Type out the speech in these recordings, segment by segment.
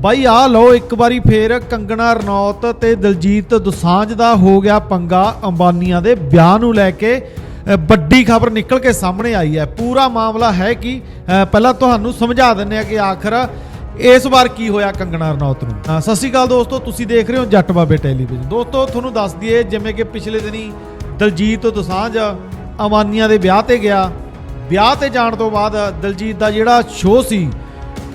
ਬਾਈ ਆ ਲਓ, ਇੱਕ ਵਾਰੀ ਫੇਰ ਕੰਗਣਾ ਰਣੌਤ ਤੇ ਦਲਜੀਤ ਦੁਸਾਂਝ ਦਾ ਹੋ ਗਿਆ ਪੰਗਾ ਅੰਬਾਨੀਆਂ ਦੇ ਵਿਆਹ ਨੂੰ ਲੈ ਕੇ। ਵੱਡੀ ਖਬਰ ਨਿਕਲ ਕੇ ਸਾਹਮਣੇ ਆਈ ਹੈ। ਪੂਰਾ ਮਾਮਲਾ ਹੈ ਕਿ ਪਹਿਲਾਂ ਤੁਹਾਨੂੰ ਸਮਝਾ ਦਿੰਨੇ ਆ ਕਿ ਆਖਰ ਇਸ ਵਾਰ ਕੀ ਹੋਇਆ ਕੰਗਣਾ ਰਣੌਤ ਨੂੰ। ਸਤਿ ਸ਼੍ਰੀ ਅਕਾਲ ਦੋਸਤੋ, ਤੁਸੀਂ ਦੇਖ ਰਹੇ ਹੋ ਜੱਟ ਬਾਬੇ ਟੈਲੀਵਿਜ਼ਨ। ਦੋਸਤੋ, ਤੁਹਾਨੂੰ ਦੱਸ ਦਈਏ, ਜਿਵੇਂ ਕਿ ਪਿਛਲੇ ਦਿਨੀ ਦਲਜੀਤ ਦੁਸਾਂਝ ਅੰਬਾਨੀਆਂ ਦੇ ਵਿਆਹ ਤੇ ਗਿਆ। ਵਿਆਹ ਤੇ ਜਾਣ ਤੋਂ ਬਾਅਦ ਦਲਜੀਤ ਦਾ ਜਿਹੜਾ ਸ਼ੋਅ ਸੀ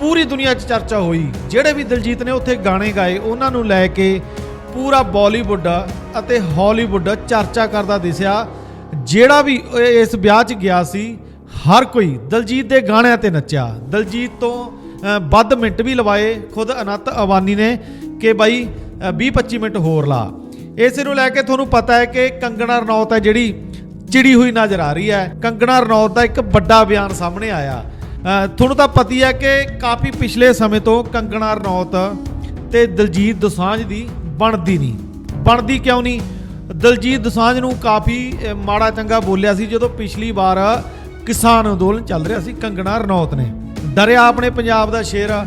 ਪੂਰੀ ਦੁਨੀਆ 'ਚ ਚਰਚਾ ਹੋਈ। ਜਿਹੜੇ ਵੀ ਦਲਜੀਤ ਨੇ ਉੱਥੇ ਗਾਣੇ ਗਾਏ, ਉਹਨਾਂ ਨੂੰ ਲੈ ਕੇ ਪੂਰਾ ਬਾਲੀਵੁੱਡ ਅਤੇ ਹਾਲੀਵੁੱਡ ਚਰਚਾ ਕਰਦਾ ਦਿਸਿਆ। ਜਿਹੜਾ ਵੀ ਇਹ- ਇਸ ਵਿਆਹ 'ਚ ਗਿਆ ਸੀ, ਹਰ ਕੋਈ ਦਲਜੀਤ ਦੇ ਗਾਣਿਆਂ ਤੇ ਨੱਚਿਆ। ਦਲਜੀਤ ਤੋਂ ਵੱਧ ਮਿੰਟ ਵੀ ਲਵਾਏ। ਖੁਦ ਅਨੰਤ ਅਵਾਨੀ ਨੇ ਕਿ ਬਾਈ 20-25 ਮਿੰਟ ਹੋਰ ਲਾ। ਇਸ ਨੂੰ ਲੈ ਕੇ ਤੁਹਾਨੂੰ ਪਤਾ ਹੈ ਕਿ ਕੰਗਣਾ ਰਣੌਤ ਹੈ ਜਿਹੜੀ ਚਿੜੀ ਹੋਈ ਨਜ਼ਰ ਆ ਰਹੀ ਹੈ। ਕੰਗਣਾ ਰਣੌਤ ਦਾ ਇੱਕ ਵੱਡਾ ਬਿਆਨ ਸਾਹਮਣੇ ਆਇਆ। ਤੁਹਾਨੂੰ ਤਾਂ ਪਤੀ ਹੈ ਕਿ ਕਾਫੀ ਪਿਛਲੇ ਸਮੇਂ ਤੋਂ ਕੰਗਣਾ ਰਣੌਤ ਤੇ ਦਲਜੀਤ ਦੋਸਾਂਝ ਦੀ ਬਣਦੀ ਨਹੀਂ। ਬਣਦੀ ਕਿਉਂ ਨਹੀਂ? ਦਲਜੀਤ ਦੋਸਾਂਝ ਨੂੰ ਕਾਫੀ ਮਾੜਾ ਚੰਗਾ ਬੋਲਿਆ ਸੀ ਜਦੋਂ ਪਿਛਲੀ ਵਾਰ ਕਿਸਾਨ ਅੰਦੋਲਨ ਚੱਲ ਰਿਹਾ ਸੀ ਕੰਗਣਾ ਰਣੌਤ ਨੇ। ਡਰਿਆ ਆਪਣੇ ਪੰਜਾਬ ਦਾ ਸ਼ੇਰ ਆ,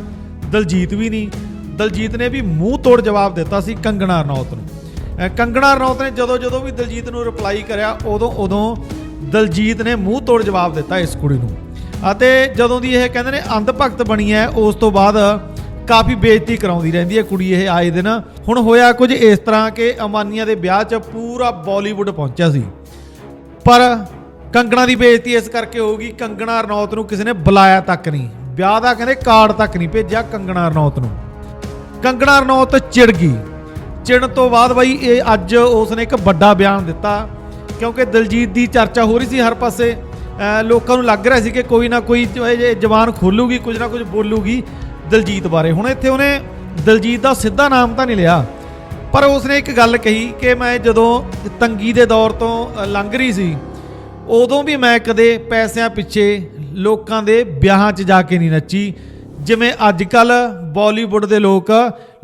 ਦਲਜੀਤ ਵੀ ਨਹੀਂ। ਦਲਜੀਤ ਨੇ ਵੀ ਮੂੰਹ ਤੋੜ ਜਵਾਬ ਦਿੱਤਾ ਸੀ ਕੰਗਣਾ ਰਣੌਤ ਨੂੰ। ਕੰਗਣਾ ਰਣੌਤ ਨੇ ਜਦੋਂ ਜਦੋਂ ਵੀ ਦਲਜੀਤ ਨੂੰ ਰਿਪਲਾਈ ਕਰਿਆ ਉਦੋਂ ਉਦੋਂ ਦਲਜੀਤ ਨੇ ਮੂੰਹ ਤੋੜ ਜਵਾਬ ਦਿੱਤਾ ਇਸ ਕੁੜੀ ਨੂੰ। ਅਤੇ ਜਦੋਂ ਦੀ ਇਹ ਕਹਿੰਦੇ ਨੇ ਅੰਧ ਭਗਤ ਬਣੀ ਹੈ, ਉਸ ਤੋਂ ਬਾਅਦ ਕਾਫੀ ਬੇਇੱਜ਼ਤੀ ਕਰਾਉਂਦੀ ਰਹਿੰਦੀ ਹੈ ਕੁੜੀ ਇਹ ਆਏ ਦਿਨ। ਹੁਣ ਹੋਇਆ ਕੁਝ ਇਸ ਤਰ੍ਹਾਂ ਕਿ ਅਮਾਨੀਆਂ ਦੇ ਵਿਆਹ 'ਚ ਪੂਰਾ ਬਾਲੀਵੁੱਡ ਪਹੁੰਚਿਆ ਸੀ। ਪਰ ਕੰਗਣਾ ਦੀ ਬੇਇੱਜ਼ਤੀ ਇਸ ਕਰਕੇ ਹੋਊਗੀ ਕੰਗਣਾ ਰਣੌਤ ਨੂੰ ਕਿਸੇ ਨੇ ਬੁਲਾਇਆ ਤੱਕ ਨਹੀਂ। ਵਿਆਹ ਦਾ ਕਹਿੰਦੇ ਕਾਰਡ ਤੱਕ ਨਹੀਂ ਭੇਜਿਆ ਕੰਗਣਾ ਰਣੌਤ ਨੂੰ। ਕੰਗਣਾ ਰਣੌਤ ਚਿੜ ਗਈ। ਚਿੜਨ ਤੋਂ ਬਾਅਦ ਬਾਈ ਇਹ ਅੱਜ ਉਸ ਨੇ ਇੱਕ ਵੱਡਾ ਬਿਆਨ ਦਿੱਤਾ, ਕਿਉਂਕਿ ਦਲਜੀਤ ਦੀ ਚਰਚਾ ਹੋ ਰਹੀ ਸੀ ਹਰ ਪਾਸੇ। ਲੋਕਾਂ ਨੂੰ ਲੱਗ ਰਿਹਾ ਸੀ ਕਿ ਕੋਈ ਨਾ ਕੋਈ ਜਵਾਨ ਖੋਲੂਗੀ, ਕੁਝ ਨਾ ਕੁਝ ਬੋਲੂਗੀ ਦਲਜੀਤ ਬਾਰੇ। ਹੁਣ ਇੱਥੇ ਉਹਨੇ ਦਲਜੀਤ ਦਾ ਸਿੱਧਾ ਨਾਮ ਤਾਂ ਨਹੀਂ ਲਿਆ, ਪਰ ਉਸਨੇ ਇੱਕ ਗੱਲ ਕਹੀ ਕਿ ਮੈਂ ਜਦੋਂ ਤੰਗੀ ਦੇ ਦੌਰ ਤੋਂ ਲੰਘ ਰਹੀ ਸੀ, ਉਦੋਂ ਵੀ ਮੈਂ ਕਦੇ ਪੈਸਿਆਂ ਪਿੱਛੇ ਲੋਕਾਂ ਦੇ ਵਿਆਹਾਂ 'ਚ ਜਾ ਕੇ ਨਹੀਂ ਨੱਚੀ। ਜਿਵੇਂ ਅੱਜ ਕੱਲ ਬਾਲੀਵੁੱਡ ਦੇ ਲੋਕ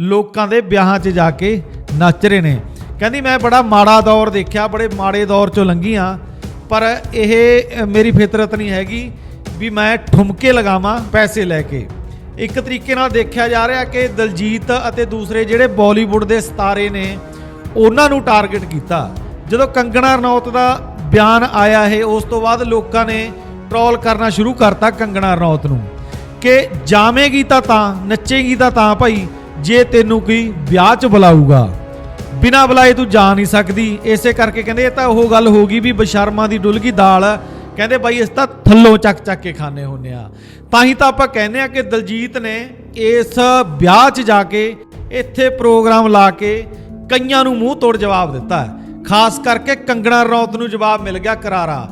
ਲੋਕਾਂ ਦੇ ਵਿਆਹਾਂ 'ਚ ਜਾ ਕੇ ਨੱਚ ਰਹੇ ਨੇ। ਕਹਿੰਦੀ ਮੈਂ ਬੜਾ ਮਾੜਾ ਦੌਰ ਦੇਖਿਆ, ਬੜੇ ਮਾੜੇ ਦੌਰ 'ਚੋਂ ਲੰਘੀ ਆ ਪਰ ਇਹ ਮੇਰੀ ਫਿਤਰਤ ਨਹੀਂ ਹੈਗੀ ਵੀ ਮੈਂ ਠੁਮਕੇ ਲਗਾਵਾਂ ਪੈਸੇ ਲੈ ਕੇ। ਇੱਕ ਤਰੀਕੇ ਨਾਲ ਦੇਖਿਆ ਜਾ ਰਿਹਾ ਕਿ ਦਲਜੀਤ ਅਤੇ ਦੂਸਰੇ ਜਿਹੜੇ ਬਾਲੀਵੁੱਡ ਦੇ ਸਿਤਾਰੇ ਨੇ, ਉਹਨਾਂ ਨੂੰ ਟਾਰਗੇਟ ਕੀਤਾ। ਜਦੋਂ ਕੰਗਣਾ ਰਣੌਤ ਦਾ ਬਿਆਨ ਆਇਆ ਹੈ, ਉਸ ਤੋਂ ਬਾਅਦ ਲੋਕਾਂ ਨੇ ਟ੍ਰੋਲ ਕਰਨਾ ਸ਼ੁਰੂ ਕਰਤਾ ਕੰਗਣਾ ਰਣੌਤ ਨੂੰ ਕਿ ਜਾਵੇਂਗੀ ਤਾਂ ਤਾਂ, ਨੱਚੇਗੀ ਤਾਂ ਤਾਂ ਭਾਈ, ਜੇ ਤੈਨੂੰ ਕੋਈ ਵਿਆਹ 'ਚ ਬੁਲਾਊਗਾ। ਬਿਨਾ ਬੁਲਾਏ ਤੂੰ ਜਾ ਨਹੀਂ ਸਕਦੀ। ਇਸੇ ਕਰਕੇ ਕਹਿੰਦੇ, ਇਹ ਤਾਂ ਉਹ ਗੱਲ ਹੋ ਗਈ ਵੀ ਬਸ਼ਰਮਾਂ ਦੀ ਡੁੱਲ ਗਈ ਦਾਲ। ਕਹਿੰਦੇ ਬਾਈ, ਇਸ ਤਾਂ ਥੱਲੋਂ ਚੱਕ ਚੱਕ ਕੇ ਖਾਣੇ ਹੁੰਨੇ ਆ। ਤਾਂ ਹੀ ਤਾਂ ਆਪਾਂ ਕਹਿੰਦੇ ਆ ਕਿ ਦਲਜੀਤ ਨੇ ਇਸ ਵਿਆਹ 'ਚ ਜਾ ਕੇ ਇੱਥੇ ਪ੍ਰੋਗਰਾਮ ਲਾ ਕੇ ਕਈਆਂ ਨੂੰ ਮੂੰਹ ਤੋੜ ਜਵਾਬ ਦਿੱਤਾ। ਹੈ ਖਾਸ ਕਰਕੇ ਕੰਗਣਾ ਰਣੌਤ ਨੂੰ ਜਵਾਬ ਮਿਲ ਗਿਆ ਕਰਾਰਾ।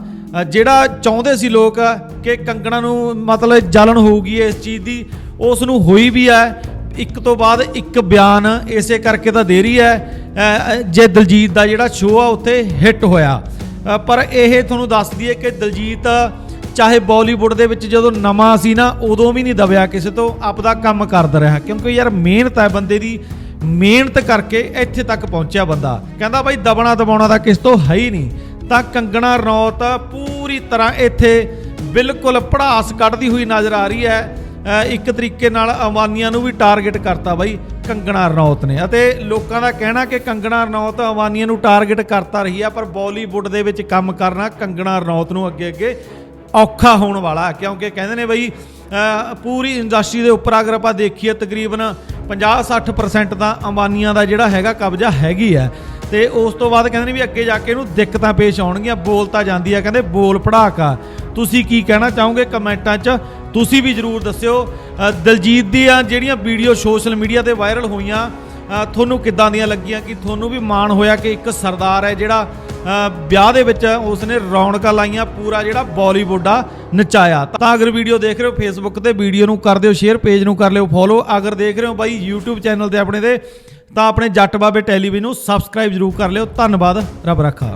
ਜਿਹੜਾ ਚਾਹੁੰਦੇ ਸੀ ਲੋਕ ਕਿ ਕੰਗਣਾ ਨੂੰ ਮਤਲਬ ਜਲਨ ਹੋਊਗੀ ਇਸ ਚੀਜ਼ ਦੀ, ਉਸ ਨੂੰ ਹੋਈ ਵੀ ਹੈ। ਇੱਕ ਤੋਂ ਬਾਅਦ ਇੱਕ ਬਿਆਨ ਇਸੇ ਕਰਕੇ ਤਾਂ ਦੇ ਰਹੀ ਹੈ ਜੇ ਦਲਜੀਤ ਦਾ ਜਿਹੜਾ ਸ਼ੋਅ ਆ ਉੱਥੇ ਹਿੱਟ ਹੋਇਆ। ਪਰ ਇਹ ਤੁਹਾਨੂੰ ਦੱਸ ਦਈਏ ਕਿ ਦਲਜੀਤ, ਚਾਹੇ ਬਾਲੀਵੁੱਡ ਦੇ ਵਿੱਚ ਜਦੋਂ ਨਵਾਂ ਸੀ ਨਾ, ਉਦੋਂ ਵੀ ਨਹੀਂ ਦਬਿਆ ਕਿਸੇ ਤੋਂ, ਆਪਦਾ ਕੰਮ ਕਰਦਾ ਰਿਹਾ। ਕਿਉਂਕਿ ਯਾਰ ਮਿਹਨਤ ਹੈ ਬੰਦੇ ਦੀ, ਮਿਹਨਤ ਕਰਕੇ ਇੱਥੇ ਤੱਕ ਪਹੁੰਚਿਆ ਬੰਦਾ। ਕਹਿੰਦਾ ਬਾਈ ਦਬਣਾ ਦਬਾਉਣਾ ਤਾਂ ਕਿਸ ਤੋਂ ਹੈ ਹੀ ਨਹੀਂ। ਤਾਂ ਕੰਗਣਾ ਰੌਤ ਪੂਰੀ ਤਰ੍ਹਾਂ ਇੱਥੇ ਬਿਲਕੁਲ ਪੜਾਸ ਕੱਢਦੀ ਹੋਈ ਨਜ਼ਰ ਆ ਰਹੀ ਹੈ। ਇੱਕ ਤਰੀਕੇ ਨਾਲ ਅਵਾਨੀਆਂ ਨੂੰ ਵੀ ਟਾਰਗੇਟ ਕਰਤਾ ਬਾਈ। ਕੰਗਣਾ ਰਣੌਤ ਨੇ ਅਤੇ ਲੋਕਾਂ ਦਾ ਕਹਿਣਾ ਕਿ ਕੰਗਣਾ ਰਣੌਤ ਅਵਾਨੀਆਂ ਨੂੰ ਟਾਰਗੇਟ ਕਰਤਾ ਰਹੀ ਆ, ਪਰ ਬਾਲੀਵੁੱਡ ਦੇ ਵਿੱਚ ਕੰਮ ਕਰਨਾ ਕੰਗਣਾ ਰਣੌਤ ਨੂੰ ਅੱਗੇ ਅੱਗੇ ਔਖਾ ਹੋਣ ਵਾਲਾ ਕਿਉਂਕਿ ਕਹਿੰਦੇ ਨੇ ਬਈ ਪੂਰੀ ਇੰਡਸਟਰੀ ਦੇ ਉੱਪਰ ਅਗਰ ਆਪਾਂ ਦੇਖੀਏ, ਤਕਰੀਬਨ 50-60% ਤਾਂ ਅੰਬਾਨੀਆਂ ਦਾ ਜਿਹੜਾ ਹੈਗਾ ਕਬਜ਼ਾ ਹੈਗੀ ਹੈ ਤੇ ਉਸ ਤੋਂ ਬਾਅਦ ਕਹਿੰਦੇ ਨੇ ਵੀ ਅੱਗੇ ਜਾ ਕੇ ਇਹਨੂੰ ਦਿੱਕਤਾਂ ਪੇਸ਼ ਆਉਣਗੀਆਂ, ਬੋਲ ਤਾਂ ਜਾਂਦੀ ਆ, ਕਹਿੰਦੇ ਬੋਲ ਪੜਾਕਾ ਤੁਸੀਂ ਕੀ ਕਹਿਣਾ ਚਾਹੋਗੇ ਕਮੈਂਟਾਂ 'ਚ? ਤੁਸੀਂ ਵੀ ਜਰੂਰ ਦੱਸਿਓ। ਦਲਜੀਤ ਦੀਆਂ ਜਿਹੜੀਆਂ ਵੀਡੀਓ ਸੋਸ਼ਲ ਮੀਡੀਆ ਤੇ ਵਾਇਰਲ ਹੋਈਆਂ ਤੁਹਾਨੂੰ ਕਿੱਦਾਂ ਦੀਆਂ ਲੱਗੀਆਂ? ਕਿ ਤੁਹਾਨੂੰ ਵੀ ਮਾਣ ਹੋਇਆ ਕਿ ਇੱਕ ਸਰਦਾਰ ਹੈ ਜਿਹੜਾ ਵਿਆਹ ਦੇ ਵਿੱਚ ਉਸਨੇ ਰੌਣਕਾਂ ਲਾਈਆਂ, ਪੂਰਾ ਜਿਹੜਾ ਬਾਲੀਵੁੱਡ ਆ, ਨਚਾਇਆ। ਤਾਂ ਅਗਰ ਵੀਡੀਓ ਦੇਖ ਰਹੇ ਹੋ ਫੇਸਬੁੱਕ ਤੇ, ਵੀਡੀਓ ਨੂੰ ਕਰ ਦਿਓ ਸ਼ੇਅਰ, ਪੇਜ ਨੂੰ ਕਰ ਲਿਓ ਫੋਲੋ ਅਗਰ ਦੇਖ ਰਹੇ ਹੋ ਬਾਈ YouTube ਚੈਨਲ ਤੇ ਆਪਣੇ ਦੇ ਤਾਂ ਆਪਣੇ ਜੱਟ ਬਾਬੇ ਟੈਲੀਵਿਜ਼ਨ ਨੂੰ ਸਬਸਕ੍ਰਾਈਬ ਜਰੂਰ ਕਰ ਲਿਓ। ਧੰਨਵਾਦ, ਰੱਬ ਰੱਖਾ।